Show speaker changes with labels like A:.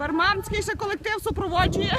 A: Перманський ще колектив супроводжує.